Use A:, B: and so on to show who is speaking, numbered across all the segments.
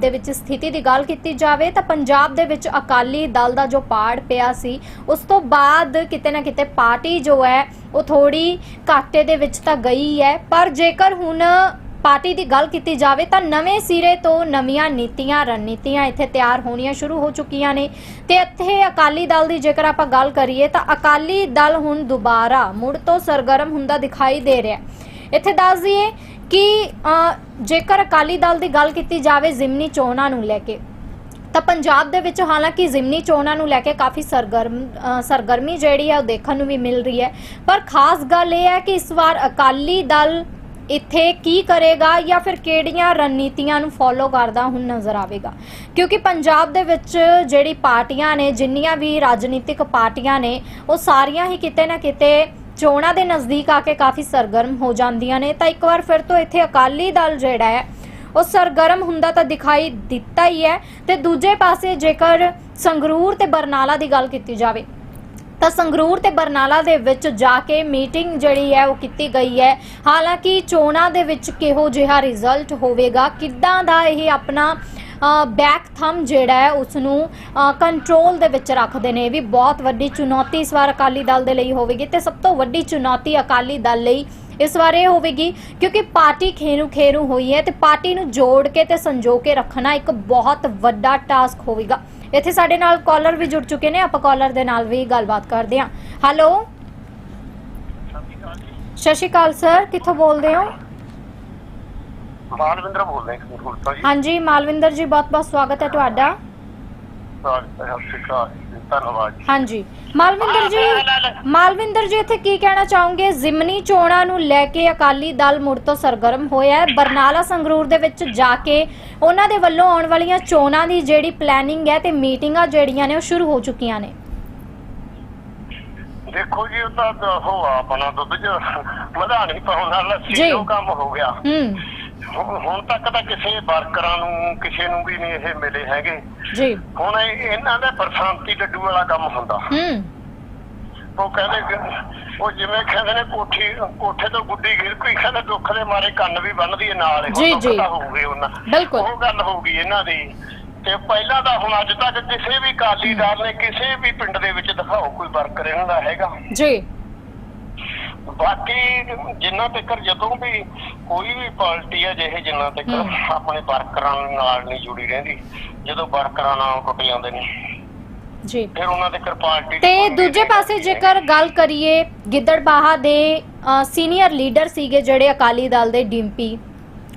A: ਪੰਜਾਬ ਦੇ ਵਿੱਚ ਸਥਿਤੀ ਦੀ ਗੱਲ ਕੀਤੀ ਜਾਵੇ ਤਾਂ ਪੰਜਾਬ ਦੇ ਵਿੱਚ ਅਕਾਲੀ ਦਲ ਦਾ ਜੋ ਪਾੜ ਪਿਆ ਸੀ, ਉਸ ਤੋਂ ਬਾਅਦ ਕਿਤੇ ਨਾ ਕਿਤੇ ਪਾਰਟੀ ਜੋ ਹੈ, ਉਹ ਥੋੜੀ ਘਾਟੇ ਦੇ ਵਿੱਚ ਤਾਂ ਗਈ ਹੈ। ਪਰ ਜੇਕਰ ਹੁਣ ਪਾਰਟੀ ਦੀ ਗੱਲ ਕੀਤੀ ਜਾਵੇ ਤਾਂ ਨਵੇਂ ਸਿਰੇ ਤੋਂ ਨਵੀਆਂ ਨੀਤੀਆਂ, ਰਣਨੀਤੀਆਂ ਇੱਥੇ ਤਿਆਰ ਹੋਣੀਆਂ ਸ਼ੁਰੂ ਹੋ ਚੁੱਕੀਆਂ ਨੇ। ਤੇ ਇੱਥੇ ਅਕਾਲੀ ਦਲ ਦੀ ਜੇਕਰ ਆਪਾਂ ਗੱਲ ਕਰੀਏ ਤਾਂ ਅਕਾਲੀ ਦਲ ਹੁਣ ਦੁਬਾਰਾ ਮੁੜ ਤੋਂ ਸਰਗਰਮ ਹੁੰਦਾ ਦਿਖਾਈ ਦੇ ਰਿਹਾ। ਇੱਥੇ ਦੱਸ ਦਈਏ ਕਿ ਜੇਕਰ ਅਕਾਲੀ ਦਲ ਦੀ ਗੱਲ ਕੀਤੀ ਜਾਵੇ ਜ਼ਿਮਨੀ ਚੋਣਾਂ ਨੂੰ ਲੈ ਕੇ, ਤਾਂ ਪੰਜਾਬ ਦੇ ਵਿੱਚ ਹਾਲਾਂਕਿ ਜ਼ਿਮਨੀ ਚੋਣਾਂ ਨੂੰ ਲੈ ਕੇ ਕਾਫੀ ਸਰਗਰਮ ਸਰਗਰਮੀ ਜਿਹੜੀ ਹੈ ਉਹ ਦੇਖਣ ਨੂੰ ਵੀ ਮਿਲ ਰਹੀ ਹੈ। ਪਰ ਖਾਸ ਗੱਲ ਇਹ ਹੈ ਕਿ ਇਸ ਵਾਰ ਅਕਾਲੀ ਦਲ ਇੱਥੇ ਕੀ ਕਰੇਗਾ ਜਾਂ ਫਿਰ ਕਿਹੜੀਆਂ ਰਣਨੀਤੀਆਂ ਨੂੰ ਫੋਲੋ ਕਰਦਾ ਹੁਣ ਨਜ਼ਰ ਆਵੇਗਾ। ਕਿਉਂਕਿ ਪੰਜਾਬ ਦੇ ਵਿੱਚ ਜਿਹੜੀ ਪਾਰਟੀਆਂ ਨੇ, ਜਿੰਨੀਆਂ ਵੀ ਰਾਜਨੀਤਿਕ ਪਾਰਟੀਆਂ ਨੇ, ਉਹ ਸਾਰੀਆਂ ਹੀ ਕਿਤੇ ਨਾ ਕਿਤੇ ਚੋਣਾਂ ਦੇ ਨਜ਼ਦੀਕ ਆ ਕੇ ਕਾਫੀ ਸਰਗਰਮ ਹੋ ਜਾਂਦੀਆਂ ਨੇ। ਤਾਂ ਇੱਕ ਵਾਰ ਫਿਰ ਤੋਂ ਇੱਥੇ ਅਕਾਲੀ ਦਲ ਜਿਹੜਾ ਹੈ, ਉਹ ਸਰਗਰਮ ਹੁੰਦਾ ਤਾਂ ਦਿਖਾਈ ਦਿੱਤਾ ਹੀ ਹੈ ਤੇ ਦੂਜੇ ਪਾਸੇ ਜੇਕਰ ਸੰਗਰੂਰ ਤੇ ਬਰਨਾਲਾ ਦੀ ਗੱਲ ਕੀਤੀ ਜਾਵੇ, ਤਾਂ ਸੰਗਰੂਰ ਤੇ ਬਰਨਾਲਾ ਦੇ ਵਿੱਚ ਜਾ ਕੇ ਮੀਟਿੰਗ ਜਿਹੜੀ ਹੈ, ਉਹ ਕੀਤੀ ਗਈ ਹੈ। ਹਾਲਾਂਕਿ ਚੋਣਾਂ ਦੇ ਵਿੱਚ ਕਿਹੋ ਜਿਹਾ ਰਿਜ਼ਲਟ ਹੋਵੇਗਾ, ਕਿੱਦਾਂ ਦਾ ਇਹ ਆਪਣਾ ਬੈਕ ਥੰਮ ਜਿਹੜਾ ਹੈ ਉਸ ਨੂੰ ਕੰਟਰੋਲ ਦੇ ਵਿੱਚ ਰੱਖਦੇ ਨੇ। ਇਹ ਵੀ ਬਹੁਤ ਵੱਡੀ ਚੁਣੌਤੀ ਇਸ ਵਾਰ ਅਕਾਲੀ ਦਲ ਦੇ ਲਈ ਹੋਵੇਗੀ ਤੇ ਸਭ ਤੋਂ ਵੱਡੀ ਚੁਣੌਤੀ ਅਕਾਲੀ ਦਲ ਲਈ ਇਸ ਵਾਰ ਇਹ ਹੋਵੇਗੀ ਕਿਉਂਕਿ ਪਾਰਟੀ ਖੇਰੂ ਖੇਰੂ ਹੋਈ ਹੈ ਤੇ ਪਾਰਟੀ ਨੂੰ ਜੋੜ ਕੇ ਤੇ ਸੰਜੋ ਕੇ ਰੱਖਣਾ ਇੱਕ ਬਹੁਤ ਵੱਡਾ ਟਾਸਕ ਹੋਵੇਗਾ। ਇੱਥੇ ਸਾਡੇ ਨਾਲ ਕਾਲਰ ਵੀ ਜੁੜ ਚੁੱਕੇ ਨੇ। ਆਪਾਂ ਕਾਲਰ ਦੇ ਨਾਲ ਵੀ ਗੱਲਬਾਤ ਕਰਦੇ ਹਾਂ। ਹੈਲੋ ਸਤਿ ਸ਼੍ਰੀ ਅਕਾਲ ਸਰ ਕਿੱਥੋਂ ਬੋਲਦੇ ਹੋ?
B: ਮਾਲਵਿੰਦਰ ਬੋਲਦੇ ਹਾਂ ਕਪੂਰ ਤੋਂ ਜੀ।
A: ਹਾਂਜੀ ਮਾਲਵਿੰਦਰ ਜੀ ਬਹੁਤ ਬਹੁਤ ਸਵਾਗਤ ਹੈ ਤੁਹਾਡਾ।
B: ਸਤਿ ਸ਼੍ਰੀ ਅਕਾਲ ਜੀ, ਧੰਨਵਾਦ ਜੀ।
A: ਹਾਂਜੀ। ਮਾਲਵਿੰਦਰ ਜੀ ਮਾਲਵਿੰਦਰ ਜੀ ਇੱਥੇ ਕੀ ਕਹਿਣਾ ਚਾਹੋਗੇ? ਜ਼ਿਮਨੀ ਚੋਣਾਂ ਨੂੰ ਲੈ ਕੇ ਅਕਾਲੀ ਦਲ ਮੁੜ ਤੋਂ ਸਰਗਰਮ ਹੋਇਆ ਹੈ। ਬਰਨਾਲਾ ਸੰਗਰੂਰ ਦੇ ਵਿੱਚ ਜਾ ਕੇ ਉਹਨਾਂ ਦੇ ਵੱਲੋਂ ਆਉਣ ਵਾਲੀਆਂ ਚੋਣਾਂ ਦੀ ਜਿਹੜੀ ਪਲੈਨਿੰਗ ਹੈ ਤੇ ਮੀਟਿੰਗਾਂ ਜਿਹੜੀਆਂ ਨੇ ਉਹ ਸ਼ੁਰੂ ਹੋ ਚੁੱਕੀਆਂ ਨੇ।
B: ਦੇਖੋ ਜੀ ਉਹ ਤਾਂ ਆ ਆਪਣਾ ਦੁੱਧ ਚ ਮਧਾ ਨਹੀਂ ਪਾਉਣ ਨਾਲ
A: ਜੀ।
B: ਸੀ ਉਹ ਕੰਮ ਹੋ ਗਿਆ।
A: ਹੂੰ।
B: ਹੁਣ ਹੁਣ ਤੱਕ ਤਾਂ ਕਿਸੇ ਵਰਕਰਾਂ ਨੂੰ ਕਿਸੇ ਨੂੰ ਵੀ ਨਹੀਂ ਇਹ ਮਿਲੇ ਹੈਗੇ।
A: ਜੀ।
B: ਹੁਣ ਇਹ- ਇਹਨਾਂ ਦਾ ਬਰਸਾਂਤੀ ਡੱਡੂ ਵਾਲਾ ਕੰਮ ਹੁੰਦਾ।
A: ਹੂੰ।
B: ਉਹ ਕਹਿੰਦੇ ਕਿ- ਉਹ ਜਿਵੇਂ ਕਹਿੰਦੇ ਨੇ ਕੋਠੀ ਕੋਠੇ ਤੋਂ ਗੁੱਡੀ ਗਿਰ ਕੋਈ ਕਹਿੰਦੇ ਦੁੱਖ ਦੇ ਮਾਰੇ ਕੰਨ ਵੀ ਬੰਨਦੀ ਹੈ ਨਾਲ ਹੀ।
A: ਜੀ, ਜੀ।
B: ਹੋਊਗੀ ਉਹਨਾਂ
A: ਬਿਲਕੁਲ।
B: ਉਹ ਗੱਲ ਹੋਊਗੀ ਇਹਨਾਂ ਦੀ। ਤੇ ਪਹਿਲਾਂ ਤਾਂ ਹੁਣ ਅੱਜ ਤੱਕ ਕਿਸੇ ਵੀ ਕਾਲੀ ਦਲ ਨੇ ਕਿਸੇ ਵੀ ਪਿੰਡ ਦੇ ਵਿੱਚ ਦਿਖਾਓ ਕੋਈ ਵਰਕਰ ਇਹਨਾਂ ਦਾ ਹੈਗਾ।
A: ਜੀ।
B: ਬਾਕੀ ਜਿੰਨਾ ਤੱਕ ਜਦੋਂ ਵੀ ਕੋਈ ਵੀ ਪਾਰਟੀ ਹੈ ਜਿਹੇ ਜਿੰਨਾ ਤੱਕ। ਆਪਣੇ ਵਰਕਰਾਂ ਨਾਲ ਨਹੀਂ ਜੁੜੀ ਰਹਿੰਦੀ ਜਦੋਂ ਵਰਕਰਾਂ ਨਾਲ ਟੁੱਟ ਜਾਂਦੇ ਨੇ
A: ਜੀ
B: ਫਿਰ ਉਹਨਾਂ ਤੱਕ ਪਾਰਟੀ ਦੀ
A: ਤੇ ਦੂਜੇ ਪਾਸੇ। ਜੇਕਰ ਗੱਲ ਕਰੀਏ ਗਿੱਦੜਬਾਹਾ ਦੇ ਸੀਨੀਅਰ ਲੀਡਰ ਸੀਗੇ ਜਿਹੜੇ ਅਕਾਲੀ ਦਲ ਦੇ ਡਿੰਪੀ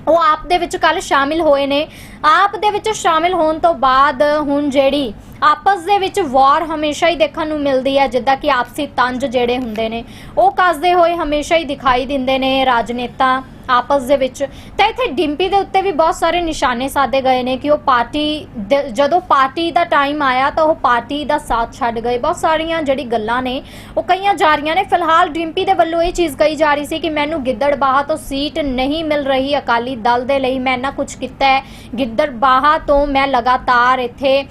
A: ਉਹ ਆਪ ਦੇ ਵਿੱਚ ਕੱਲ ਸ਼ਾਮਿਲ ਹੋਏ ਨੇ ਆਪ ਦੇ ਵਿੱਚ ਸ਼ਾਮਿਲ ਹੋਣ ਤੋਂ ਬਾਅਦ ਹੁਣ ਜਿਹੜੀ ਆਪਸ ਦੇ ਵਿੱਚ ਵਾਰ ਹਮੇਸ਼ਾ ਹੀ ਦੇਖਣ ਨੂੰ ਮਿਲਦੀ ਹੈ, ਜਿੱਦਾਂ ਕਿ ਆਪਸੀ ਤੰਜ ਜਿਹੜੇ ਹੁੰਦੇ ਨੇ, ਉਹ ਕੱਸਦੇ ਹੋਏ ਹਮੇਸ਼ਾ ਹੀ ਦਿਖਾਈ ਦਿੰਦੇ ਨੇ ਰਾਜਨੇਤਾ ਆਪਸ ਦੇ ਵਿੱਚ। ਤਾਂ ਇੱਥੇ ਡਿੰਪੀ ਦੇ ਉੱਤੇ ਵੀ ਬਹੁਤ ਸਾਰੇ ਨਿਸ਼ਾਨੇ ਸਾਧੇ ਗਏ ਨੇ ਕਿ ਉਹ ਪਾਰਟੀ ਜਦੋਂ ਪਾਰਟੀ ਦਾ ਟਾਈਮ ਆਇਆ ਤਾਂ ਉਹ ਪਾਰਟੀ ਦਾ ਸਾਥ ਛੱਡ ਗਏ। ਬਹੁਤ ਸਾਰੀਆਂ ਜਿਹੜੀ ਗੱਲਾਂ ਨੇ, ਉਹ ਕਈਆਂ ਜਾ ਰਹੀਆਂ ਨੇ। ਫਿਲਹਾਲ ਡਿੰਪੀ ਦੇ ਵੱਲੋਂ ਇਹ ਚੀਜ਼ ਕਹੀ ਜਾ ਰਹੀ ਸੀ ਕਿ ਮੈਨੂੰ ਗਿੱਦੜਬਾਹਾ ਤੋਂ ਸੀਟ ਨਹੀਂ ਮਿਲ ਰਹੀ, ਅਕਾਲੀ ਦਲ ਦੇ ਲਈ ਮੈਂ ਨਾ ਕੁਝ ਕੀਤਾ ਹੈ ਗਿੱਦੜਬਾਹਾ ਤੋਂ ਮੈਂ ਲਗਾਤਾਰ ਇੱਥੇ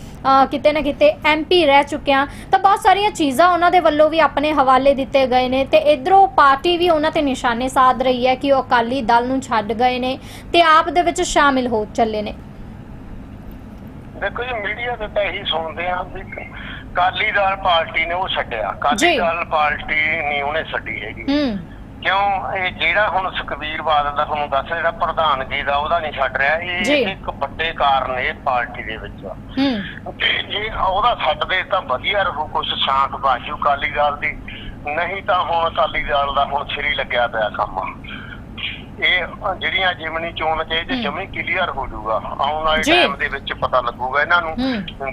A: ਕਿਤੇ ਨਾ ਕਿਤੇ ਐਮਪੀ ਰਹਿ ਚੁੱਕਿਆ। ਤਾਂ ਬਹੁਤ ਸਾਰੀਆਂ ਚੀਜ਼ਾਂ ਉਹਨਾਂ ਦੇ ਵੱਲੋਂ ਵੀ ਆਪਣੇ ਹਵਾਲੇ ਦਿੱਤੇ ਗਏ ਨੇ ਤੇ ਇਧਰੋਂ ਪਾਰਟੀ ਵੀ ਉਹਨਾਂ ਤੇ ਨਿਸ਼ਾਨੇ ਸਾਧ ਰਹੀ ਹੈ ਕਿ ਉਹ ਅਕਾਲੀ ਦਲ ਨੂੰ ਛੱਡ ਗਏ ਨੇ ਤੇ ਆਪ ਦੇ ਵਿੱਚ ਸ਼ਾਮਿਲ ਹੋ ਚੱਲੇ ਨੇ।
B: ਦੇਖੋ ਜੀ ਮੀਡੀਆ ਤੇ ਤਾਂ ਇਹੀ ਸੁਣਦੇ ਆ ਵੀ ਕਾਲੀ ਦਲ ਪਾਰਟੀ ਨੇ ਉਹ ਛੱਡਿਆ। ਕਾਲੀ ਦਲ ਪਾਰਟੀ ਨਹੀਂ ਉਹਨੇ ਛੱਡੀ ਹੈਗੀ।
A: ਹੂੰ।
B: ਕਿਉਂ ਇਹ ਜਿਹੜਾ ਹੁਣ ਸੁਖਬੀਰ ਬਾਦਲ ਦਾ ਤੁਹਾਨੂੰ ਦੱਸ ਜਿਹੜਾ ਪ੍ਰਧਾਨ ਜੀ ਦਾ ਉਹਦਾ ਨਹੀਂ ਛੱਡ ਰਿਹਾ। ਇਹ ਇੱਕ ਵੱਡੇ ਕਾਰਨ ਇਹ ਪਾਰਟੀ ਦੇ ਵਿੱਚ ਆ
A: ਹੂੰ
B: ਤੇ ਜੇ ਉਹਦਾ ਛੱਡਦੇ ਤਾਂ ਵਧੀਆ ਰਹੂ ਕੁਛ ਸ਼ਾਂਤ ਬਾਜੂ ਕਾਲੀ ਦਲ ਦੀ ਨਹੀਂ ਤਾਂ ਹੁਣ ਕਾਲੀ ਦਲ ਦਾ ਹੁਣ ਸਿਰੀ ਲੱਗਿਆ ਪਿਆ ਕੰਮ ਇਹ ਜਿਹੜੀਆਂ ਜਿਮਨੀ ਚੋਣ ਚ ਇਹ। ਜਮੀ ਕਲੀਅਰ ਹੋ ਜਾਊਗਾ ਆਉਣ ਵਾਲੇ। ਟਾਈਮ ਦੇ ਵਿੱਚ ਪਤਾ ਲੱਗੂਗਾ ਇਹਨਾਂ ਨੂੰ।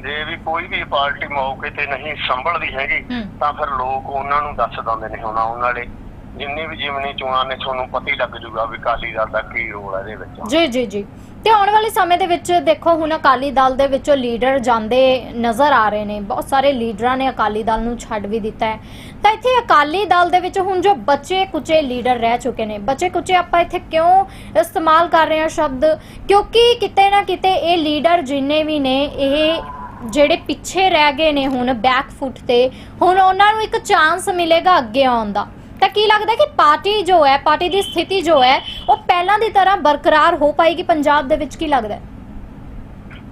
B: ਜੇ ਵੀ ਕੋਈ ਵੀ ਪਾਰਟੀ ਮੌਕੇ ਤੇ ਨਹੀਂ ਸੰਭਲਦੀ ਹੈਗੀ। ਤਾਂ ਫਿਰ ਲੋਕ ਉਹਨਾਂ ਨੂੰ ਦੱਸ ਦਿੰਦੇ ਨੇ ਹੁਣ ਆਉਣ ਵਾਲੇ ਜਿੰਨੀ ਵੀ ਜਿਮਨੀ ਚੋਣਾਂ ਨੇ, ਤੁਹਾਨੂੰ ਪਤਾ ਹੀ ਲੱਗ ਜਾਊਗਾ ਵੀ ਕਾਲੀ ਦਲ ਦਾ ਕੀ ਰੋਲ ਹੈ ਇਹਦੇ ਵਿੱਚ।
A: ਜੀ ਜੀ ਜੀ। ਤੇ ਆਉਣ ਵਾਲੇ ਸਮੇਂ ਦੇ ਵਿੱਚ ਦੇਖੋ, ਹੁਣ ਅਕਾਲੀ ਦਲ ਦੇ ਵਿੱਚੋਂ ਲੀਡਰ ਜਾਂਦੇ ਨਜ਼ਰ ਆ ਰਹੇ ਨੇ। ਬਹੁਤ ਸਾਰੇ ਲੀਡਰਾਂ ਨੇ ਅਕਾਲੀ ਦਲ ਨੂੰ ਛੱਡ ਵੀ ਦਿੱਤਾ ਹੈ। ਤਾਂ ਇੱਥੇ ਅਕਾਲੀ ਦਲ ਦੇ ਵਿੱਚ ਹੁਣ ਜੋ ਬੱਚੇ ਕੁਚੇ ਲੀਡਰ ਰਹਿ ਚੁੱਕੇ ਨੇ। ਬੱਚੇ ਕੁਚੇ ਆਪਾਂ ਇੱਥੇ ਕਿਉਂ ਇਸਤੇਮਾਲ ਕਰ ਰਹੇ ਹਾਂ ਸ਼ਬਦ? ਕਿਉਂਕਿ ਕਿਤੇ ਨਾ ਕਿਤੇ ਇਹ ਲੀਡਰ ਜਿੰਨੇ ਵੀ ਨੇ, ਇਹ ਜਿਹੜੇ ਪਿੱਛੇ ਰਹਿ ਗਏ ਨੇ ਹੁਣ ਬੈਕ ਫੁੱਟ ਤੇ, ਹੁਣ ਉਹਨਾਂ ਨੂੰ ਇੱਕ ਚਾਂਸ ਮਿਲੇਗਾ ਅੱਗੇ ਆਉਣ ਦਾ। ਤਾਂ ਕੀ ਲੱਗਦਾ ਕਿ ਪਾਰਟੀ ਜੋ ਹੈ ਪਾਰਟੀ ਦੀ ਸਥਿਤੀ ਜੋ ਹੈ ਉਹ ਪਹਿਲਾਂ ਦੀ ਤਰ੍ਹਾਂ ਬਰਕਰਾਰ ਹੋ ਪਾਏਗੀ ਪੰਜਾਬ ਦੇ ਵਿੱਚ ਕੀ ਲੱਗਦਾ ਹੈ?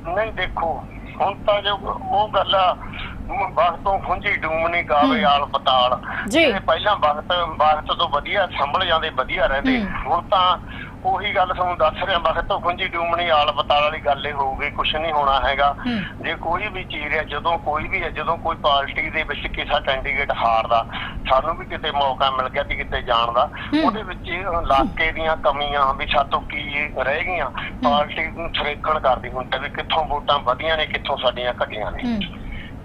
B: ਨਹੀਂ ਦੇਖੋ ਹੁਣ ਤਾਂ ਜੋ ਉਹ ਗੱਲ ਆ ਵਕਤ ਤੋਂ ਖੁੰਝੀ ਡੂਮ ਨਹੀਂ ਗਾਵੇ ਆਲ ਪਤਾਲ
A: ਜੀ।
B: ਜਿਹੜੇ ਪਹਿਲਾਂ ਵਕਤ ਵਕਤ ਤੋਂ ਵਧੀਆ ਸੰਭਲ ਜਾਂਦੇ ਵਧੀਆ ਰਹਿੰਦੇ। ਹੁਣ ਤਾਂ ਉਹੀ ਗੱਲ ਤੁਹਾਨੂੰ ਦੱਸ ਰਿਹਾ ਵਕਤ ਤੋਂ ਖੁੰਝੀ ਡੂਮ ਨਹੀਂ ਆਲ ਪਤਾਲ ਵਾਲੀ ਗੱਲ ਹੀ ਹੋਊਗੀ ਕੁਛ ਨਹੀਂ ਹੋਣਾ ਹੈਗਾ। ਜੇ ਕੋਈ ਵੀ ਚੀਜ਼ ਹੈ ਜਦੋਂ ਕੋਈ ਵੀ ਹੈ ਜਦੋਂ ਕੋਈ ਪਾਰਟੀ ਦੇ ਵਿੱਚ ਕਿਸੇ ਕੈਂਡੀਡੇਟ ਹਾਰਦਾ ਸਾਨੂੰ ਵੀ ਕਿਤੇ ਮੌਕਾ ਮਿਲ ਗਿਆ ਵੀ ਕਿਤੇ ਜਾਣ ਦਾ। ਉਹਦੇ ਵਿੱਚ ਇਹ ਇਲਾਕੇ ਦੀਆਂ ਕਮੀਆਂ ਵੀ ਸਾਤੋਂ ਕੀ ਰਹਿ ਗਈਆਂ। ਪਾਰਟੀ ਨੂੰ ਸਰੇਖਣ ਕਰਦੀ ਹੁੰਦੀ ਵੀ ਕਿੱਥੋਂ ਵੋਟਾਂ ਵਧੀਆਂ ਨੇ ਕਿੱਥੋਂ ਸਾਡੀਆਂ ਘਟੀਆਂ ਨੇ।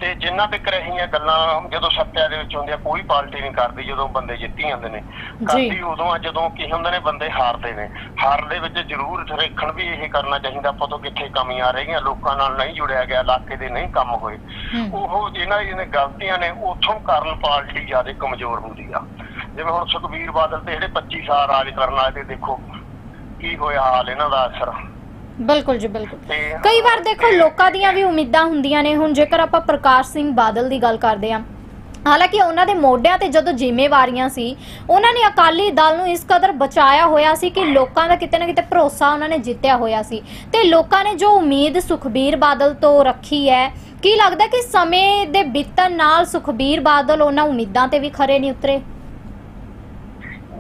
B: ਤੇ ਜਿੰਨਾ ਤੱਕ ਰਹੀਆਂ ਗੱਲਾਂ ਜਦੋਂ ਸੱਤਿਆ ਦੇ ਵਿੱਚ ਹੁੰਦੀਆਂ ਕੋਈ ਪਾਰਟੀ ਨਹੀਂ ਕਰਦੀ ਜਦੋਂ ਬੰਦੇ ਜਿੱਤੀ ਜਾਂਦੇ ਨੇ। ਕਰਦੀ ਉਦੋਂ ਆ ਜਦੋਂ ਕੀ ਹੁੰਦੇ ਨੇ ਬੰਦੇ ਹਾਰਦੇ ਨੇ। ਹਾਰ ਦੇ ਵਿੱਚ ਜ਼ਰੂਰ ਸਰੇਖਣ ਵੀ ਇਹ ਕਰਨਾ ਚਾਹੀਦਾ ਆਪਾਂ ਤੋਂ ਕਿੱਥੇ ਕਮੀਆਂ ਰਹਿ ਗਈਆਂ ਲੋਕਾਂ ਨਾਲ ਨਹੀਂ ਜੁੜਿਆ ਗਿਆ ਇਲਾਕੇ ਦੇ ਨਹੀਂ ਕੰਮ ਹੋਏ। ਉਹ ਜਿਹਨਾਂ ਦੀਆਂ ਗਲਤੀਆਂ ਨੇ ਉਥੋਂ ਕਾਰਨ ਪਾਰਟੀ ਜ਼ਿਆਦਾ ਕਮਜ਼ੋਰ ਹੁੰਦੀ ਆ। ਜਿਵੇਂ ਹੁਣ ਸੁਖਬੀਰ ਬਾਦਲ ਤੇ ਜਿਹੜੇ 25 ਸਾਲ ਰਾਜ ਕਰਨ ਵਾਲੇ ਤੇ ਦੇਖੋ ਕੀ ਹੋਇਆ ਹਾਲ ਇਹਨਾਂ ਦਾ ਅਸਰ।
A: ਬਿਲਕੁਲ ਜੀ, ਬਿਲਕੁਲ। ਕਈ ਵਾਰ ਦੇਖੋ, ਲੋਕਾਂ ਦੀਆਂ ਵੀ ਉਮੀਦਾਂ ਹੁੰਦੀਆਂ ਨੇ। ਹੁਣ ਜੇਕਰ ਆਪਾਂ ਪ੍ਰਕਾਸ਼ ਸਿੰਘ ਬਾਦਲ ਦੀ ਗੱਲ ਕਰਦੇ ਹਾਂ, ਹਾਲਾਂਕਿ ਉਹਨਾਂ ਦੇ ਮੋਢਿਆਂ ਤੇ ਜਦੋਂ ਜ਼ਿੰਮੇਵਾਰੀਆਂ ਸੀ, ਉਹਨਾਂ ਨੇ ਅਕਾਲੀ ਦਲ ਨੂੰ ਇਸ ਕਦਰ ਬਚਾਇਆ ਹੋਇਆ ਸੀ ਕਿ ਲੋਕਾਂ ਦਾ ਕਿਤੇ ਨਾ ਕਿਤੇ ਭਰੋਸਾ ਉਹਨਾਂ ਨੇ ਜਿੱਤਿਆ ਹੋਇਆ ਸੀ। ਤੇ ਲੋਕਾਂ ਨੇ ਜੋ ਉਮੀਦ ਸੁਖਬੀਰ ਬਾਦਲ ਤੋਂ ਰੱਖੀ ਹੈ, ਕੀ ਲੱਗਦਾ ਕਿ ਸਮੇਂ ਦੇ ਬੀਤਣ ਨਾਲ ਸੁਖਬੀਰ ਬਾਦਲ ਉਹਨਾਂ ਉਮੀਦਾਂ ਤੇ ਵੀ ਖਰੇ ਨਹੀਂ ਉਤਰੇ?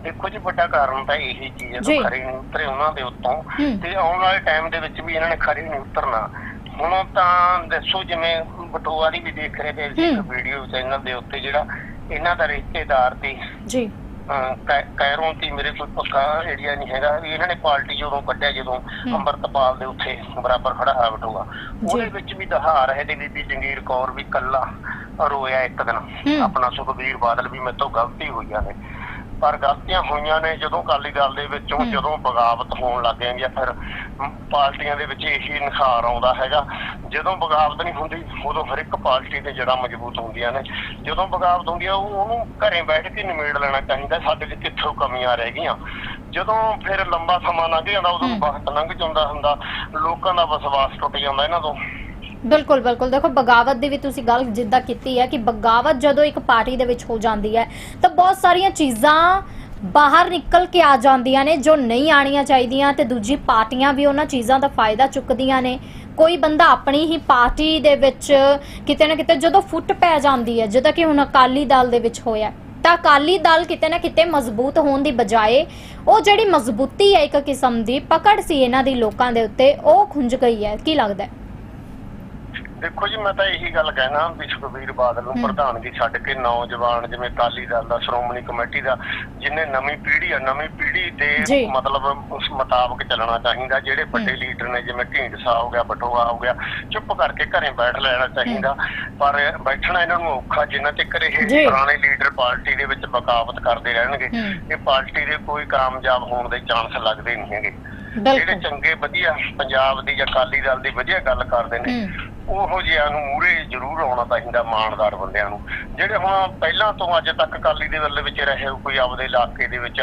B: ਦੇਖੋ ਜੀ ਵੱਡਾ ਕਾਰਨ ਤਾਂ ਇਹੀ ਚੀਜ਼ ਹੈ
A: ਜੀ।
B: ਖਰੇ ਨਹੀਂ ਉਤਰੇ ਉਹਨਾਂ ਦੇ ਉੱਤੋਂ
A: ਹੂੰ।
B: ਤੇ ਆਉਣ ਵਾਲੇ ਟਾਈਮ ਦੇ ਵਿੱਚ ਵੀ ਇਹਨਾਂ ਨੇ ਖਰੇ ਨਹੀਂ ਉਤਰਨਾ ਹੁਣ ਤਾਂ ਦੱਸੋ ਜਿਵੇਂ ਬਟੋਆ ਦੀ ਵੀ ਦੇਖ ਰਹੇ ਤੇ ਅਸੀਂ ਇੱਕ
A: ਹੂੰ।
B: ਵੀਡੀਓ ਚੈਨਲ ਦੇ ਉੱਤੇ ਜਿਹੜਾ ਇਹਨਾਂ ਦਾ ਰਿਸ਼ਤੇਦਾਰ ਤੇ
A: ਜੀ
B: ਕੈਰੋਂ ਤੇ ਮੇਰੇ ਕੋਈ ਪੱਕਾ ਏਰੀਆ ਨਹੀਂ ਹੈਗਾ ਵੀ ਇਹਨਾਂ ਨੇ ਪਾਰਟੀ ਜਦੋਂ ਕੱਢਿਆ ਜਦੋਂ
A: ਹੂੰ।
B: ਅੰਮ੍ਰਿਤਪਾਲ ਦੇ ਉੱਥੇ ਬਰਾਬਰ ਖੜਾ ਹੋਇਆ ਬਟੋਆ ਉਹਦੇ ਵਿੱਚ ਵੀ ਦਹਾ ਰਹੇ ਤੇ ਬੀਬੀ ਜੰਗੀਰ ਕੌਰ ਵੀ ਕੱਲਾ ਰੋਇਆ ਇੱਕ ਦਿਨ
A: ਹੂੰ।
B: ਆਪਣਾ ਸੁਖਬੀਰ ਬਾਦਲ ਵੀ ਮੇਰੇ ਤੋਂ ਗਲਤੀ ਹੋਈਆਂ ਨੇ ਪਰ ਗਲਤੀਆਂ ਹੋਈਆਂ ਨੇ ਜਦੋਂ ਅਕਾਲੀ ਦਲ ਦੇ ਵਿੱਚੋਂ
A: ਹੂੰ।
B: ਜਦੋਂ ਬਗਾਵਤ ਹੋਣ ਲੱਗ ਜਾਂਦੀ ਆ ਫਿਰ ਪਾਰਟੀਆਂ ਦੇ ਵਿੱਚ ਇਹੀ ਨਿਖਾਰ ਆਉਂਦਾ ਹੈਗਾ ਜਦੋਂ ਬਗਾਵਤ ਨਹੀਂ ਹੁੰਦੀ ਉਦੋਂ ਹਰ ਇੱਕ ਪਾਰਟੀ ਦੇ ਜੜ੍ਹਾਂ ਮਜ਼ਬੂਤ ਹੁੰਦੀਆਂ ਨੇ ਜਦੋਂ ਬਗਾਵਤ ਹੁੰਦੀ ਆ ਉਹ ਉਹਨੂੰ ਘਰੇ ਬੈਠ ਕੇ ਨਿਮੇੜ ਲੈਣਾ ਚਾਹੀਦਾ ਸਾਡੇ 'ਚ ਕਿੱਥੋਂ ਕਮੀਆਂ ਰਹਿ ਗਈਆਂ ਜਦੋਂ ਫਿਰ ਲੰਬਾ ਸਮਾਂ ਲੰਘ ਜਾਂਦਾ ਉਦੋਂ
A: ਹੂੰ।
B: ਵਕਤ ਲੰਘ ਜਾਂਦਾ ਹੁੰਦਾ ਲੋਕਾਂ ਦਾ ਵਿਸ਼ਵਾਸ ਟੁੱਟ ਜਾਂਦਾ ਇਹਨਾਂ ਤੋਂ
A: ਬਿਲਕੁਲ ਬਿਲਕੁਲ। ਦੇਖੋ, ਬਗਾਵਤ ਦੀ ਵੀ ਤੁਸੀਂ ਗੱਲ ਜਿੱਦਾਂ ਕੀਤੀ ਹੈ ਕਿ ਬਗਾਵਤ ਜਦੋਂ ਇੱਕ ਪਾਰਟੀ ਦੇ ਵਿੱਚ ਹੋ ਜਾਂਦੀ ਹੈ, ਤਾਂ ਬਹੁਤ ਸਾਰੀਆਂ ਚੀਜ਼ਾਂ ਬਾਹਰ ਨਿਕਲ ਕੇ ਆ ਜਾਂਦੀਆਂ ਨੇ, ਜੋ ਨਹੀਂ ਆਣੀਆਂ ਚਾਹੀਦੀਆਂ ਤੇ ਦੂਜੀ ਪਾਰਟੀਆਂ ਵੀ ਉਹਨਾਂ ਚੀਜ਼ਾਂ ਦਾ ਫਾਇਦਾ ਚੁੱਕਦੀਆਂ ਨੇ। ਕੋਈ ਬੰਦਾ ਆਪਣੀ ਹੀ ਪਾਰਟੀ ਦੇ ਵਿੱਚ ਕਿਤੇ ਨਾ ਕਿਤੇ ਜਦੋਂ ਫੁੱਟ ਪੈ ਜਾਂਦੀ ਹੈ, ਜਿੱਦਾਂ ਕਿ ਹੁਣ ਅਕਾਲੀ ਦਲ ਦੇ ਵਿੱਚ ਹੋਇਆ, ਤਾਂ ਅਕਾਲੀ ਦਲ ਕਿਤੇ ਨਾ ਕਿਤੇ ਮਜ਼ਬੂਤ ਹੋਣ ਦੀ ਬਜਾਏ ਉਹ ਜਿਹੜੀ ਮਜ਼ਬੂਤੀ ਹੈ ਇੱਕ ਕਿਸਮ ਦੀ ਪਕੜ ਸੀ ਇਹਨਾਂ ਦੀ ਲੋਕਾਂ ਦੇ ਉੱਤੇ, ਉਹ ਖੁੰਝ ਗਈ ਹੈ। ਕੀ ਲੱਗਦਾ ਹੈ?
B: ਦੇਖੋ ਜੀ ਮੈਂ ਤਾਂ ਇਹੀ ਗੱਲ ਕਹਿਣਾ ਵੀ ਸੁਖਬੀਰ ਬਾਦਲ ਨੂੰ। ਪ੍ਰਧਾਨਗੀ ਛੱਡ ਕੇ ਨੌਜਵਾਨ ਜਿਵੇਂ ਅਕਾਲੀ ਦਲ ਦਾ ਸ਼੍ਰੋਮਣੀ ਕਮੇਟੀ ਦਾ ਜਿਨੇ ਨਵੀਂ ਪੀੜ੍ਹੀ ਆ ਨਵੀਂ ਪੀੜ੍ਹੀ। ਦੇ ਮਤਲਬ ਉਸ ਮੁਤਾਬਕ ਚੱਲਣਾ ਚਾਹੀਦਾ ਜਿਹੜੇ ਵੱਡੇ ਲੀਡਰ ਨੇ ਜਿਵੇਂ ਢੀਂਡਸਾ ਹੋ ਗਿਆ ਬਟੋਆ ਹੋ ਗਿਆ ਚੁੱਪ ਕਰਕੇ ਘਰੇ ਬੈਠ ਲੈਣਾ ਚਾਹੀਦਾ ਪਰ ਬੈਠਣਾ ਇਹਨਾਂ ਨੂੰ ਔਖਾ ਜਿੰਨਾ ਚਿਰ ਇਹ। ਪੁਰਾਣੇ ਲੀਡਰ ਪਾਰਟੀ ਦੇ ਵਿੱਚ ਬਗਾਵਤ ਕਰਦੇ ਰਹਿਣਗੇ। ਇਹ ਪਾਰਟੀ ਦੇ ਕੋਈ ਕਾਮਯਾਬ ਹੋਣ ਦੇ ਚਾਂਸ ਲੱਗਦੇ ਨਹੀਂ ਹੈਗੇ ਜਿਹੜੇ ਚੰਗੇ ਵਧੀਆ ਪੰਜਾਬ ਦੀ ਜਾਂ ਅਕਾਲੀ ਦਲ ਦੀ ਵਧੀਆ ਗੱਲ ਕਰਦੇ ਨੇ ਉਹੋ ਜਿਹਿਆਂ ਨੂੰ ਮੂਰੇ ਜ਼ਰੂਰ ਆਉਣਾ ਚਾਹੀਦਾ ਮਾਣਦਾਰ ਬੰਦਿਆਂ ਨੂੰ। ਜਿਹੜੇ ਹੁਣ ਪਹਿਲਾਂ ਤੋਂ ਅੱਜ ਤੱਕ ਅਕਾਲੀ ਦੇ ਵੱਲ ਵਿੱਚ ਰਹੇ ਕੋਈ ਆਪਦੇ ਇਲਾਕੇ ਦੇ ਵਿੱਚ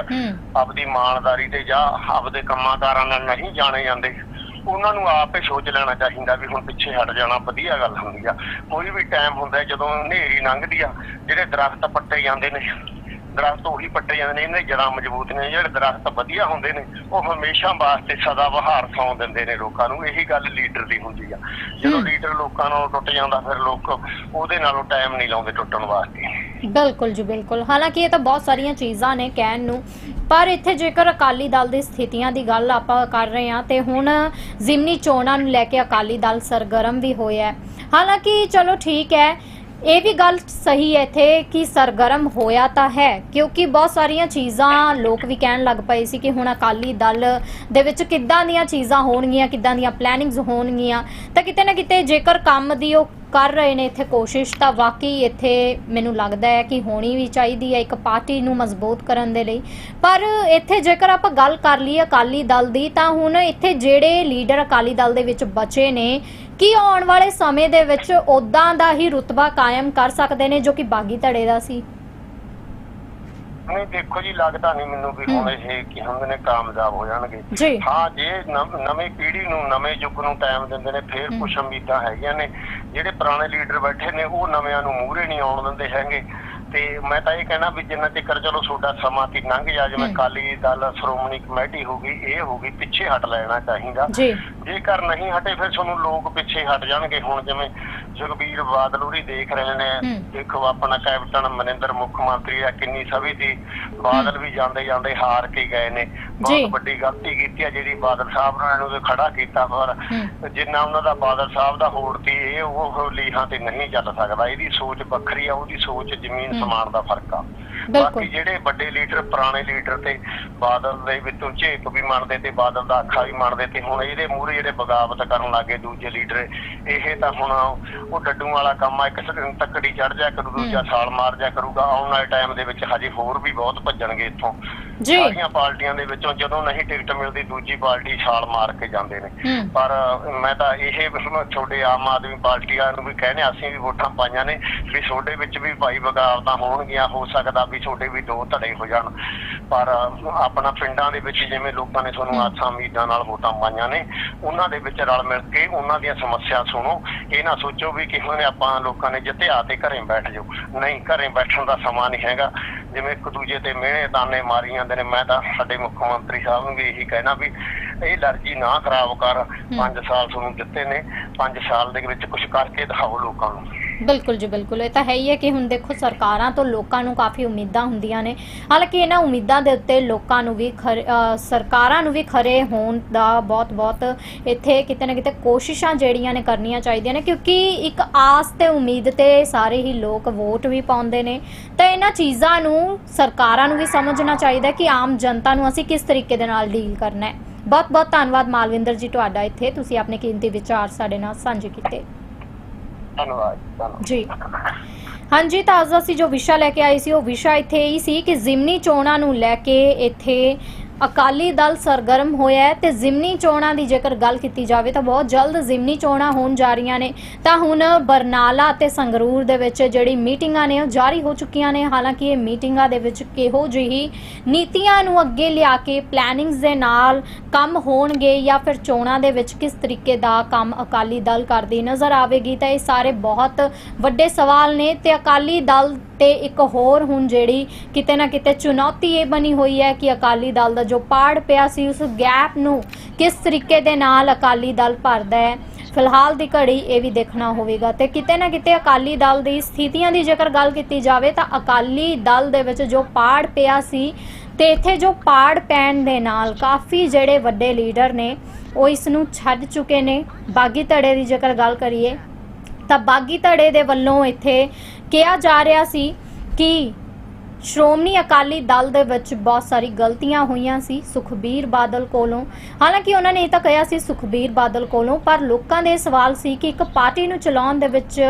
B: ਆਪਦੀ ਇਮਾਨਦਾਰੀ ਤੇ ਜਾਂ ਆਪਦੇ ਕੰਮਾਂਕਾਰਾਂ ਨਾਲ ਨਹੀਂ ਜਾਣੇ ਜਾਂਦੇ ਉਹਨਾਂ ਨੂੰ ਆਪ ਸੋਚ ਲੈਣਾ ਚਾਹੀਦਾ ਵੀ ਹੁਣ ਪਿੱਛੇ ਹਟ ਜਾਣਾ ਵਧੀਆ ਗੱਲ ਹੁੰਦੀ ਆ। ਕੋਈ ਵੀ ਟਾਈਮ ਹੁੰਦਾ ਜਦੋਂ ਹਨੇਰੀ ਲੰਘਦੀ ਆ ਜਿਹੜੇ ਦਰਖਤ ਪੱਟੇ ਜਾਂਦੇ ਨੇ ਦਰਖਤ ਉਹੀ ਪੱਟੇ ਜਾਂਦੇ ਨੇ ਇਹਨਾਂ ਦੀ ਜੜ੍ਹਾਂ ਮਜ਼ਬੂਤ ਨੇ ਜਿਹੜੇ ਦਰਖਤ ਵਧੀਆ ਹੁੰਦੇ ਨੇ ਉਹ ਹਮੇਸ਼ਾ ਵਾਸਤੇ ਸਦਾ ਬਹਾਰ ਸੌਂ ਦਿੰਦੇ ਨੇ ਲੋਕਾਂ ਨੂੰ ਇਹੀ ਗੱਲ ਲੀਡਰ ਦੀ ਹੁੰਦੀ ਆ। ਲੋਕਾਂ ਨਾਲ ਟੁੱਟ ਜਾਂਦਾ, ਫਿਰ ਲੋਕ ਉਹਦੇ ਨਾਲੋਂ ਟਾਈਮ ਨਹੀਂ ਲਾਉਂਦੇ ਟੁੱਟਣ ਵਾਸਤੇ।
A: ਬਿਲਕੁਲ ਜੀ, ਬਿਲਕੁਲ। ਹਾਲਾਂਕਿ ਇਹ ਤਾਂ ਬਹੁਤ ਸਾਰੀਆਂ ਚੀਜ਼ਾਂ ਨੇ ਕਹਿਣ ਨੂੰ, ਪਰ ਇੱਥੇ ਜੇਕਰ ਅਕਾਲੀ ਦਲ ਦੀ ਸਥਿਤੀਆਂ ਦੀ ਗੱਲ ਆਪਾਂ ਕਰ ਰਹੇ ਹਾਂ, ਤੇ ਹੁਣ ਜ਼ਿਮਨੀ ਚੋਣਾਂ ਨੂੰ ਲੈ ਕੇ ਅਕਾਲੀ ਦਲ ਸਰਗਰਮ ਵੀ ਹੋਇਆ ਹੈ। ਹਾਲਾਂਕਿ ਚਲੋ ਠੀਕ ਹੈ ਇਹ ਵੀ ਗੱਲ ਸਹੀ ਹੈ ਇੱਥੇ ਕਿ ਸਰਗਰਮ ਹੋਇਆ ਤਾਂ ਹੈ, ਕਿਉਂਕਿ ਬਹੁਤ ਸਾਰੀਆਂ ਚੀਜ਼ਾਂ ਲੋਕ ਵੀ ਕਹਿਣ ਲੱਗ ਪਏ ਸੀ ਕਿ ਹੁਣ ਅਕਾਲੀ ਦਲ ਦੇ ਵਿੱਚ ਕਿੱਦਾਂ ਦੀਆਂ ਚੀਜ਼ਾਂ ਹੋਣਗੀਆਂ, ਕਿੱਦਾਂ ਦੀਆਂ ਪਲੈਨਿੰਗਸ ਹੋਣਗੀਆਂ। ਤਾਂ ਕਿਤੇ ਨਾ ਕਿਤੇ ਜੇਕਰ ਕੰਮ ਦੀ ਉਹ ਕਰ ਰਹੇ ਨੇ ਇੱਥੇ ਕੋਸ਼ਿਸ਼, ਤਾਂ ਵਾਕਈ ਇੱਥੇ ਮੈਨੂੰ ਲੱਗਦਾ ਹੈ ਕਿ ਹੋਣੀ ਵੀ ਚਾਹੀਦੀ ਹੈ ਇੱਕ ਪਾਰਟੀ ਨੂੰ ਮਜ਼ਬੂਤ ਕਰਨ ਦੇ ਲਈ। ਪਰ ਇੱਥੇ ਜੇਕਰ ਆਪਾਂ ਗੱਲ ਕਰ ਲਈਏ ਅਕਾਲੀ ਦਲ ਦੀ, ਤਾਂ ਹੁਣ ਇੱਥੇ ਜਿਹੜੇ ਲੀਡਰ ਅਕਾਲੀ ਦਲ ਦੇ ਵਿੱਚ ਬਚੇ ਨੇ ਕੀ ਆਉਣ ਵਾਲੇ ਸਮੇਂ ਦੇ ਵਿੱਚ ਉਦਾਂ ਦਾ ਹੀ ਰੁਤਬਾ ਕਾਇਮ ਕਰ ਸਕਦੇ ਨੇ ਜੋ ਕਿ ਬਾਗੀ ਧੜੇ ਦਾ ਸੀ?
B: ਨਹੀਂ ਦੇਖੋ ਜੀ ਲੱਗਦਾ ਨਹੀਂ ਮੈਨੂੰ ਵੀ ਹੁਣ ਇਹ ਕੀ ਹੁੰਦੇ ਨੇ ਕਾਮਯਾਬ ਹੋ ਜਾਣਗੇ। ਹਾਂ ਜੇ ਨਵ- ਪੀੜ੍ਹੀ ਨੂੰ ਨਵੇਂ ਯੁੱਗ ਨੂੰ ਟਾਈਮ ਦਿੰਦੇ ਨੇ ਫੇਰ। ਕੁਝ ਉਮੀਦਾਂ ਹੈਗੀਆਂ ਨੇ। ਜਿਹੜੇ ਪੁਰਾਣੇ ਲੀਡਰ ਬੈਠੇ ਨੇ ਉਹ ਨਵਿਆਂ ਨੂੰ ਮੂਹਰੇ ਨਹੀਂ ਆਉਣ ਦਿੰਦੇ ਹੈਗੇ। ਤੇ ਮੈਂ ਤਾਂ ਇਹ ਕਹਿਣਾ ਵੀ ਜਿੰਨਾ ਚਿਰ ਚਲੋ ਤੁਹਾਡਾ ਸਮਾਂ ਤੀ ਲੰਘ ਜਾ ਜਿਵੇਂ
A: ਹਮ।
B: ਕਾਲੀ ਦਲ ਸ਼੍ਰੋਮਣੀ ਕਮੇਟੀ ਹੋ ਗਈ ਇਹ ਹੋ ਗਈ ਪਿੱਛੇ ਹਟ ਲੈਣਾ ਚਾਹੀਦਾ
A: ਜੀ
B: ਜੇਕਰ ਨਹੀਂ ਹਟੇ ਫਿਰ ਤੁਹਾਨੂੰ ਲੋਕ ਪਿੱਛੇ ਹਟ ਜਾਣਗੇ ਹੁਣ ਜਿਵੇਂ ਸੁਖਬੀਰ ਬਾਦਲ ਹੋਰੀ ਦੇਖ ਰਹੇ ਨੇ। ਦੇਖੋ ਆਪਣਾ ਕੈਪਟਨ ਮਨਿੰਦਰ ਮੁੱਖ ਮੰਤਰੀ ਆ ਕਿੰਨੀ ਸਭੀ ਦੀ ਬਾਦਲ ਵੀ ਜਾਂਦੇ ਜਾਂਦੇ ਹਾਰ ਕੇ ਗਏ ਨੇ। ਬਹੁਤ ਵੱਡੀ ਗਲਤੀ ਕੀਤੀ ਆ ਜਿਹੜੀ ਬਾਦਲ ਸਾਹਿਬ ਨੇ ਉਹਨੂੰ ਖੜਾ ਕੀਤਾ ਪਰ। ਜਿੰਨਾ ਉਹਨਾਂ ਦਾ ਬਾਦਲ ਸਾਹਿਬ ਦਾ ਹੋੜ ਤੀ ਇਹ ਉਹ ਲੀਹਾਂ ਤੇ ਨਹੀਂ ਚੱਲ ਸਕਦਾ ਇਹਦੀ ਸੋਚ ਵੱਖਰੀ ਆ ਉਹਦੀ ਸੋਚ ਜ਼ਮੀਨ। ਸਮਾਨ ਦਾ ਫ਼ਰਕ ਆ ਬਾਕੀ ਜਿਹੜੇ ਵੱਡੇ ਲੀਡਰ ਪੁਰਾਣੇ ਲੀਡਰ ਤੇ ਬਾਦਲ ਦੇ ਵਿੱਚੋਂ ਝੇਕ ਵੀ ਮੰਨਦੇ ਤੇ ਬਾਦਲ ਦਾ ਅੱਖਾ ਵੀ ਮੰਨਦੇ ਤੇ ਹੁਣ ਇਹਦੇ ਮੂਹਰੇ ਜਿਹੜੇ ਬਗਾਵਤ ਕਰਨ ਲੱਗੇ ਦੂਜੇ ਲੀਡਰ ਇਹ ਤਾਂ ਹੁਣ ਉਹ ਡੱਡੂ ਵਾਲਾ ਕੰਮ ਆ ਇੱਕ ਤੱਕੜੀ ਚੜ ਜਾ ਕਰੂ ਦੂਜਾ ਛਾਲ ਮਾਰ ਜਾ ਕਰੂਗਾ ਆਉਣ ਵਾਲੇ ਟਾਈਮ ਦੇ ਵਿੱਚ ਹਜੇ ਹੋਰ ਵੀ ਬਹੁਤ ਭੱਜਣਗੇ ਇੱਥੋਂ।
A: ਜੀ।
B: ਸਾਰੀਆਂ ਪਾਰਟੀਆਂ ਦੇ ਵਿੱਚੋਂ ਜਦੋਂ ਨਹੀਂ ਟਿਕਟ ਮਿਲਦੀ ਦੂਜੀ ਪਾਰਟੀ ਛਾਲ ਮਾਰ ਕੇ ਜਾਂਦੇ ਨੇ। ਪਰ ਮੈਂ ਤਾਂ ਇਹ ਤੁਹਾਡੇ ਆਮ ਆਦਮੀ ਪਾਰਟੀ ਵਾਲਿਆਂ ਨੂੰ ਵੀ ਕਹਿੰਦੇ ਅਸੀਂ ਵੀ ਵੋਟਾਂ ਪਾਈਆਂ ਨੇ ਵੀ ਤੁਹਾਡੇ ਵਿੱਚ ਵੀ ਭਾਈ ਬਗਾਵਤਾਂ ਹੋਣਗੀਆਂ ਹੋ ਸਕਦਾ ਵੀ ਤੁਹਾਡੇ ਵੀ ਦੋ ਧੜੇ ਹੋ ਜਾਣ। ਪਰ ਆਪਣਾ ਪਿੰਡਾਂ ਦੇ ਵਿੱਚ ਜਿਵੇਂ ਲੋਕਾਂ ਨੇ ਤੁਹਾਨੂੰ ਆਸਾਂ ਉਮੀਦਾਂ ਨਾਲ ਵੋਟਾਂ ਪਾਈਆਂ ਨੇ ਉਹਨਾਂ ਦੇ ਵਿੱਚ ਰਲ ਮਿਲ ਕੇ ਉਹਨਾਂ ਦੀਆਂ ਸਮੱਸਿਆ ਸੁਣੋ। ਇਹ ਨਾ ਸੋਚੋ ਵੀ ਕਿਹੋ ਨੇ ਆਪਾਂ ਲੋਕਾਂ ਨੇ ਜਿੱਤਿਆ ਤੇ ਘਰੇ ਬੈਠ ਜਾਓ। ਨਹੀਂ ਘਰੇ ਬੈਠਣ ਦਾ ਸਮਾਂ ਨਹੀਂ ਹੈਗਾ। ਜਿਵੇਂ ਇੱਕ ਦੂਜੇ ਤੇ ਮਿਹਣੇ ਤਾਨੇ ਮਾਰੀ ਜਾਂਦੇ ਨੇ ਮੈਂ ਤਾਂ ਸਾਡੇ ਮੁੱਖ ਮੰਤਰੀ ਸਾਹਿਬ ਨੂੰ ਵੀ ਇਹੀ ਕਹਿਣਾ ਵੀ ਇਹ ਅਲਰਜੀ ਨਾ ਖਰਾਬ ਕਰ। 5 ਸਾਲ ਤੁਹਾਨੂੰ ਦਿੱਤੇ ਨੇ 5 ਸਾਲ ਦੇ ਵਿੱਚ ਕੁਝ ਕਰਕੇ ਦਿਖਾਓ ਲੋਕਾਂ ਨੂੰ।
A: ਬਿਲਕੁਲ ਜੀ ਬਿਲਕੁਲ ਇਹ ਤਾਂ ਹੈ ਹੀ ਹੈ ਕਿ ਹੁਣ ਦੇਖੋ ਸਰਕਾਰਾਂ ਤੋਂ ਲੋਕਾਂ ਨੂੰ ਕਾਫੀ ਉਮੀਦਾਂ ਹੁੰਦੀਆਂ ਨੇ। ਹਾਲਾਂਕਿ ਇਹਨਾਂ ਉਮੀਦਾਂ ਦੇ ਉੱਤੇ ਲੋਕਾਂ ਨੂੰ ਵੀ ਖਰੇ- ਅ, ਸਰਕਾਰਾਂ ਨੂੰ ਵੀ ਖਰੇ ਹੋਣ ਦਾ ਬਹੁਤ ਬਹੁਤ ਇੱਥੇ ਕਿਤੇ ਨਾ ਕਿਤੇ ਕੋਸ਼ਿਸ਼ਾਂ ਜਿਹੜੀਆਂ ਨੇ ਕਰਨੀਆਂ ਚਾਹੀਦੀਆਂ ਨੇ ਕਿਉਂਕਿ ਇੱਕ ਆਸ ਤੇ ਉਮੀਦ ਤੇ ਸਾਰੇ ਹੀ ਲੋਕ ਵੋਟ ਵੀ ਪਾਉਂਦੇ ਨੇ। ਤਾਂ ਇਹਨਾਂ ਚੀਜ਼ਾਂ ਨੂੰ ਸਰਕਾਰਾਂ ਨੂੰ ਵੀ ਸਮਝਣਾ ਚਾਹੀਦਾ ਕਿ ਆਮ ਜਨਤਾ ਨੂੰ ਅਸੀਂ ਕਿਸ ਤਰੀਕੇ ਦੇ ਨਾਲ ਡੀਲ ਕਰਨਾ ਹੈ। ਬਹੁਤ ਬਹੁਤ ਧੰਨਵਾਦ ਮਾਲਵਿੰਦਰ ਜੀ ਤੁਹਾਡਾ ਇੱਥੇ ਤੁਸੀਂ ਆਪਣੇ ਕੀਮਤੀ ਵਿਚਾਰ ਸਾਡੇ ਨਾਲ ਸਾਂਝੇ ਕੀਤੇ।
B: ਧੰਨਵਾਦ ਧੰਨਵਾਦ।
A: ਜੀ। ਹਾਂਜੀ, ਤਾਂ ਅੱਜ ਅਸੀਂ ਜੋ ਵਿਸ਼ਾ ਲੈ ਕੇ ਆਏ ਸੀ, ਉਹ ਵਿਸ਼ਾ ਇੱਥੇ ਹੀ ਸੀ ਕਿ ਜ਼ਿਮਨੀ ਚੋਣਾਂ ਨੂੰ ਲੈ ਕੇ ਇੱਥੇ ਅਕਾਲੀ ਦਲ ਸਰਗਰਮ ਹੋਇਆ ਹੈ ਤੇ ਜ਼ਿਮਨੀ ਚੋਣਾਂ ਦੀ ਜੇਕਰ ਗੱਲ ਕੀਤੀ ਜਾਵੇ ਤਾਂ ਬਹੁਤ ਜਲਦ ਜ਼ਿਮਨੀ ਚੋਣਾਂ ਹੋਣ ਜਾ ਰਹੀਆਂ ਨੇ। ਤਾਂ ਹੁਣ ਬਰਨਾਲਾ ਤੇ ਸੰਗਰੂਰ ਦੇ ਵਿੱਚ ਜਿਹੜੀ ਮੀਟਿੰਗਾਂ ਨੇ ਉਹ ਜਾਰੀ ਹੋ ਚੁੱਕੀਆਂ ਨੇ। ਹਾਲਾਂਕਿ ਇਹ ਮੀਟਿੰਗਾਂ ਦੇ ਵਿੱਚ ਕਿਹੋ ਜਿਹੀ ਨੀਤੀਆਂ ਨੂੰ ਅੱਗੇ ਲਿਆ ਕੇ ਪਲੈਨਿੰਗਸ ਦੇ ਨਾਲ ਕੰਮ ਹੋਣਗੇ ਜਾਂ ਫਿਰ ਚੋਣਾਂ ਦੇ ਵਿੱਚ ਕਿਸ ਤਰੀਕੇ ਦਾ ਕੰਮ ਅਕਾਲੀ ਦਲ ਕਰਦੀ ਨਜ਼ਰ ਆਵੇਗੀ ਤਾਂ ਇਹ ਸਾਰੇ ਬਹੁਤ ਵੱਡੇ ਸਵਾਲ ਨੇ ਤੇ ਅਕਾਲੀ ਦਲ ਤੇ ਇੱਕ ਹੋਰ ਹੁਣ ਜਿਹੜੀ ਕਿਤੇ ਨਾ ਕਿਤੇ ਚੁਣੌਤੀ ਇਹ ਬਣੀ ਹੋਈ ਹੈ ਕਿ ਅਕਾਲੀ ਦਲ ਦਾ ਜੋ ਪਾੜ ਪਿਆ ਸੀ, ਉਸ ਗੈਪ ਨੂੰ ਕਿਸ ਤਰੀਕੇ ਦੇ ਨਾਲ ਅਕਾਲੀ ਦਲ ਭਰਦਾ ਹੈ, ਫਿਲਹਾਲ ਦੀ ਘੜੀ ਇਹ ਵੀ ਦੇਖਣਾ ਹੋਵੇਗਾ। ਤੇ ਕਿਤੇ ਨਾ ਕਿਤੇ ਅਕਾਲੀ ਦਲ ਦੀ ਸਥਿਤੀਆਂ ਦੀ ਜੇਕਰ ਗੱਲ ਕੀਤੀ ਜਾਵੇ ਤਾਂ ਅਕਾਲੀ ਦਲ ਦੇ ਵਿੱਚ ਜੋ ਪਾੜ ਪਿਆ ਸੀ ਤੇ ਇੱਥੇ ਜੋ ਪਾੜ ਪੈਣ ਦੇ ਨਾਲ ਕਾਫੀ ਜਿਹੜੇ ਵੱਡੇ ਲੀਡਰ ਨੇ, ਉਹ ਇਸ ਨੂੰ ਛੱਡ ਚੁੱਕੇ ਨੇ। ਬਾਗੀ ਧੜੇ ਦੀ ਜੇਕਰ ਗੱਲ ਕਰੀਏ ਤਾਂ ਬਾਗੀ ਧੜੇ ਦੇ ਵੱਲੋਂ ਇੱਥੇ ਕਿਹਾ ਜਾ ਰਿਹਾ ਸੀ ਕਿ ਸ਼੍ਰੋਮਣੀ ਅਕਾਲੀ ਦਲ ਦੇ ਵਿੱਚ ਬਹੁਤ ਸਾਰੀ ਗਲਤੀਆਂ ਹੋਈਆਂ ਸੀ ਸੁਖਬੀਰ ਬਾਦਲ ਕੋਲੋਂ। ਹਾਲਾਂਕਿ ਉਹਨਾਂ ਨੇ ਇਹ ਤਾਂ ਕਿਹਾ ਸੀ ਸੁਖਬੀਰ ਬਾਦਲ ਕੋਲੋਂ, ਪਰ ਲੋਕਾਂ ਦੇ ਸਵਾਲ ਸੀ ਕਿ ਇੱਕ ਪਾਰਟੀ ਨੂੰ ਚਲਾਉਣ ਦੇ ਵਿੱਚ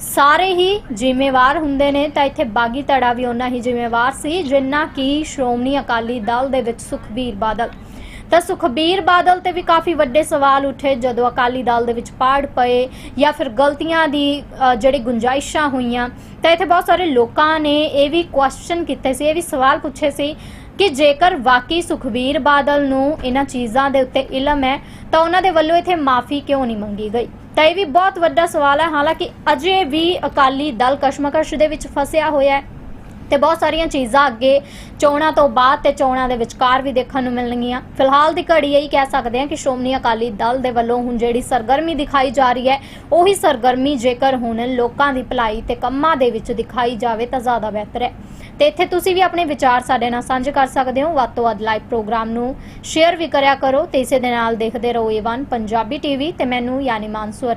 A: ਸਾਰੇ ਹੀ ਜ਼ਿੰਮੇਵਾਰ ਹੁੰਦੇ ਨੇ, ਤਾਂ ਇੱਥੇ ਬਾਗੀ ਧੜਾ ਵੀ ਉਹਨਾਂ ਹੀ ਜ਼ਿੰਮੇਵਾਰ ਸੀ, ਜਿੰਨਾ ਕਿ ਸ਼੍ਰੋਮਣੀ ਅਕਾਲੀ ਦਲ ਦੇ ਵਿੱਚ ਸੁਖਬੀਰ ਬਾਦਲ। ਤਾਂ ਸੁਖਬੀਰ ਬਾਦਲ ਤੇ ਵੀ ਕਾਫੀ ਵੱਡੇ ਸਵਾਲ ਉੱਠੇ ਜਦੋਂ ਅਕਾਲੀ ਦਲ ਦੇ ਵਿੱਚ ਪਾੜ ਪਏ ਜਾਂ ਫਿਰ ਗਲਤੀਆਂ ਦੀ ਅ, ਗੁੰਜਾਇਸ਼ਾਂ ਹੋਈਆਂ। ਤਾਂ ਇੱਥੇ ਬਹੁਤ ਸਾਰੇ ਲੋਕਾਂ ਨੇ ਇਹ ਵੀ ਕੁਐਸਚਨ ਕੀਤੇ ਸੀ ਇਹ ਵੀ ਸਵਾਲ ਪੁੱਛੇ ਸੀ ਕਿ ਜੇਕਰ ਵਾਕਈ ਸੁਖਬੀਰ ਬਾਦਲ ਨੂੰ ਇਹਨਾਂ ਚੀਜ਼ਾਂ ਦੇ ਉੱਤੇ ਇਲਮ ਹੈ ਤਾਂ ਉਹਨਾਂ ਦੇ ਵੱਲੋਂ ਇੱਥੇ ਮਾਫੀ ਕਿਉਂ ਨਹੀਂ ਮੰਗੀ ਗਈ? ਤਾਂ ਇਹ ਵੀ ਬਹੁਤ ਵੱਡਾ ਸਵਾਲ ਹੈ ਹਾਲਾਂਕਿ ਅਜੇ ਵੀ ਅਕਾਲੀ ਦਲ ਕਸ਼ਮਕਸ਼ ਦੇ ਵਿੱਚ ਫਸਿਆ ਹੋਇਆ ਹੈ। ਤੇ ਬਹੁਤ ਸਾਰੀਆਂ ਚੀਜ਼ਾਂ ਅੱਗੇ ਚੋਣਾਂ ਤੋਂ ਬਾਅਦ ਤੇ ਚੋਣਾਂ ਦੇ ਵਿਚਕਾਰ ਵੀ ਦੇਖਣ ਨੂੰ ਮਿਲਣਗੀਆਂ। ਫਿਲਹਾਲ ਦੀ ਘੜੀ ਇਹੀ ਕਹਿ ਸਕਦੇ ਹਾਂ ਕਿ ਸ਼੍ਰੋਮਣੀ ਅਕਾਲੀ ਦਲ ਦੇ ਵੱਲੋਂ ਹੁਣ ਜਿਹੜੀ ਸਰਗਰਮੀ ਦਿਖਾਈ ਜਾ ਰਹੀ ਹੈ, ਉਹੀ ਸਰਗਰਮੀ ਜੇਕਰ ਹੁਣ ਲੋਕਾਂ ਦੀ ਭਲਾਈ ਤੇ ਕੰਮਾਂ ਦੇ ਵਿੱਚ ਦਿਖਾਈ ਜਾਵੇ ਤਾਂ ਜ਼ਿਆਦਾ ਬਿਹਤਰ ਹੈ। ਤੇ ਇੱਥੇ ਤੁਸੀਂ ਵੀ ਆਪਣੇ ਵਿਚਾਰ ਸਾਡੇ ਨਾਲ ਸਾਂਝੇ ਕਰ ਸਕਦੇ ਹੋ। ਵੱਧ ਤੋਂ ਵੱਧ ਲਾਈਵ ਪ੍ਰੋਗਰਾਮ ਨੂੰ ਸ਼ੇਅਰ ਵੀ ਕਰਿਆ ਕਰੋ ਤੇ ਇਸੇ ਦੇ ਨਾਲ ਦੇਖਦੇ ਰਹੋ ਏ1 ਪੰਜਾਬੀ ਟੀਵੀ ਤੇ ਮੈਨੂੰ ਯਾਨੀ ਮਾਨਸੂ